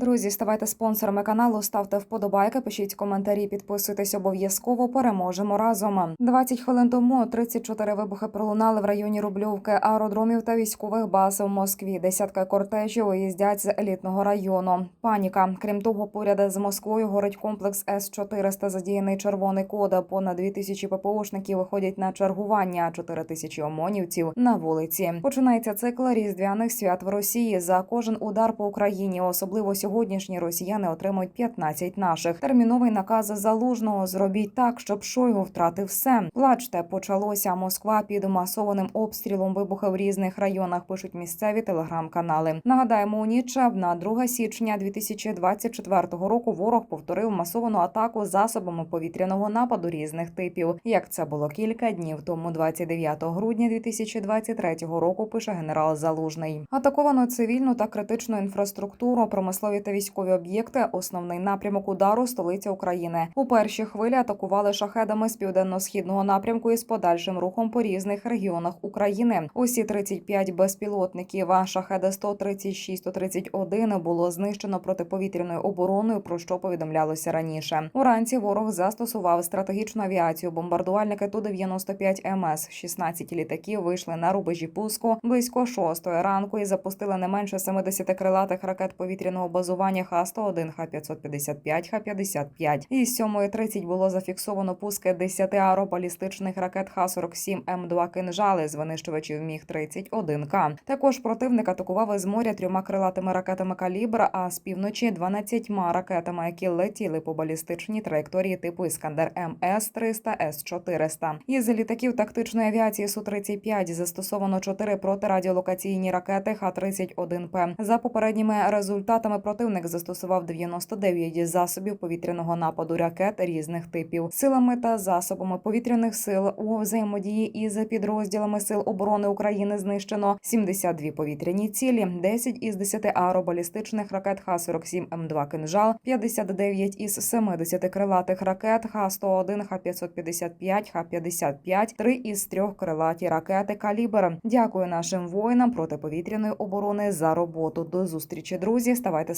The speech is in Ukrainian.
Друзі, ставайте спонсорами каналу, ставте вподобайки, пишіть коментарі, підписуйтесь обов'язково. Переможемо разом. 20 хвилин тому 34 вибухи пролунали в районі Рубльовки, аеродромів та військових баз в Москві. Десятка кортежів виїздять з елітного району. Паніка. Крім того, поряд з Москвою горить комплекс С 400 Задіяний червоний код. Понад 2000 ППОшників виходять на чергування. 4 тисячі омонівців на вулиці. Починається цикл різдвяних свят в Росії. За кожен удар по Україні, особливо сьогоднішні росіяни отримують 15 наших. Терміновий наказ залужного зробіть так, щоб Шойгу втратив все. Плачте, почалося Москва під масованим обстрілом. Вибухи в різних районах пишуть місцеві телеграм-канали. Нагадаємо, у ніч на 2 січня 2024 року ворог повторив масовану атаку засобами повітряного нападу різних типів. Як це було кілька днів тому, 29 грудня 2023 року, пише генерал Залужний. Атаковано цивільну та критичну інфраструктуру, промислові та військові об'єкти. Основний напрямок удару столиця України. У перші хвилі атакували шахедами з південно-східного напрямку із подальшим рухом по різних регіонах України. Усі 35 безпілотників, а шахеди 136-131 було знищено протиповітряною обороною, про що повідомлялося раніше. Уранці ворог застосував стратегічну авіацію. Бомбардувальники Ту-95 МС 16 літаків вийшли на рубежі пуску близько 6 ранку і запустили не менше 70 крилатих ракет повітряного базування Х-101, Х-555, Х-55. Із 7.30 було зафіксовано пуски 10 аеробалістичних ракет Х-47 М2 «Кинжали» з винищувачів Міг-31К. Також противник атакував із моря трьома крилатими ракетами «Калібр», а з півночі 12 ракетами, які летіли по балістичній траєкторії типу «Іскандер МС-300», С-400. Із літаків тактичної авіації Су-35 застосовано 4 протирадіолокаційні ракети Х-31П. За попередніми результатами противник застосував 99 засобів повітряного нападу ракет різних типів. Силами та засобами повітряних сил у взаємодії із підрозділами сил оборони України знищено 72 повітряні цілі, 10 із 10 аеробалістичних ракет Х-47 М2 «Кинжал», 59 із 70 крилатих ракет Х-101, Х-555, Х-55, 3 із 3 крилаті ракети «Калібр». Дякую нашим воїнам протиповітряної оборони за роботу. До зустрічі, друзі. Ставайте